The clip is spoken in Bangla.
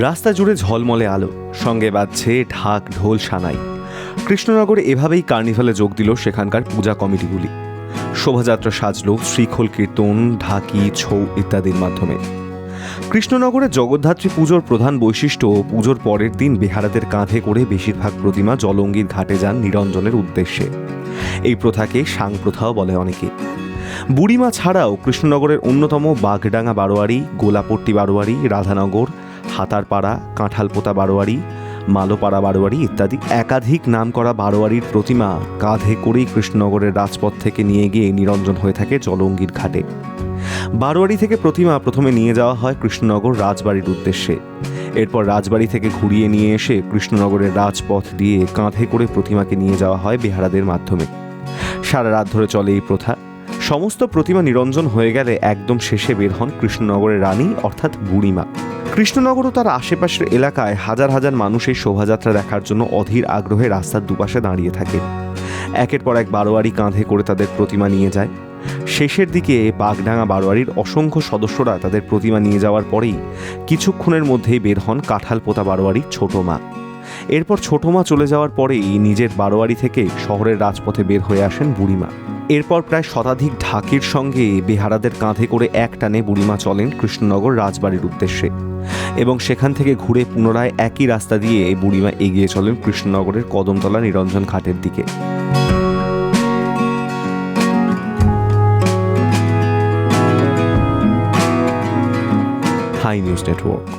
রাস্তা জুড়ে ঝলমলে আলো, সঙ্গে বাজছে ঢাক ঢোল সানাই। কৃষ্ণনগরে এভাবেই কার্নিভালে যোগ দিল সেখানকার পূজা কমিটিগুলি। শোভাযাত্রা সাজল, শ্রীখোল কীর্তন, ঢাকি, ছৌ ইত্যাদির মাধ্যমে। কৃষ্ণনগরে জগদ্ধাত্রী পুজোর প্রধান বৈশিষ্ট্য, পুজোর পরের দিন বেহারাদের কাঁধে করে বেশিরভাগ প্রতিমা জলঙ্গির ঘাটে যান নিরঞ্জনের উদ্দেশ্যে। এই প্রথাকে সাং প্রথাও বলে অনেকে। বুড়িমা ছাড়াও কৃষ্ণনগরের অন্যতম বাগডাঙ্গা বারোয়ারি, গোলাপট্টি বারোয়ারি, রাধানগর হাতারপাড়া কাঁঠালপোতা বারোয়ারি, মালোপাড়া বারোয়ারি ইত্যাদি একাধিক নাম করা বারোয়ারির প্রতিমা কাঁধে করেই কৃষ্ণনগরের রাজপথ থেকে নিয়ে গিয়ে নিরঞ্জন হয়ে থাকে জলঙ্গির ঘাটে। বারোয়ারি থেকে প্রতিমা প্রথমে নিয়ে যাওয়া হয় কৃষ্ণনগর রাজবাড়ির উদ্দেশ্যে। এরপর রাজবাড়ি থেকে ঘুরিয়ে নিয়ে এসে কৃষ্ণনগরের রাজপথ দিয়ে কাঁধে করে প্রতিমাকে নিয়ে যাওয়া হয় বেহারাদের মাধ্যমে। সারা রাত ধরে চলে এই প্রথা। সমস্ত প্রতিমা নিরঞ্জন হয়ে গেলে একদম শেষে বের হন কৃষ্ণনগরের রানী, অর্থাৎ বুড়িমা। কৃষ্ণনগর ও তার আশেপাশের এলাকায় হাজার হাজার মানুষ এই শোভাযাত্রা দেখার জন্য অধীর আগ্রহে রাস্তার দুপাশে দাঁড়িয়ে থাকে। একের পর এক বারোয়ারি কাঁধে করে তাদের প্রতিমা নিয়ে যায়। শেষের দিকে বাগডাঙ্গা বারোয়ারির অসংখ্য সদস্যরা তাদের প্রতিমা নিয়ে যাওয়ার পরেই কিছুক্ষণের মধ্যেই বের হন কাঁঠাল পোতা বারোয়ারির ছোট মা। এরপর ছোট মা চলে যাওয়ার পরেই নিজের বারোয়ারি থেকে শহরের রাজপথে বের হয়ে আসেন বুড়িমা। এরপর প্রায় শতাধিক ঢাকির সঙ্গে বেহারাদের কাঁধে করে এক টানে বুড়িমা চলেন কৃষ্ণনগর রাজবাড়ির উদ্দেশ্যে এবং সেখান থেকে ঘুরে পুনরায় একই রাস্তা দিয়ে বুড়িমা এগিয়ে চলেন কৃষ্ণনগরের কদমতলা নিরঞ্জন ঘাটের দিকে। High news network.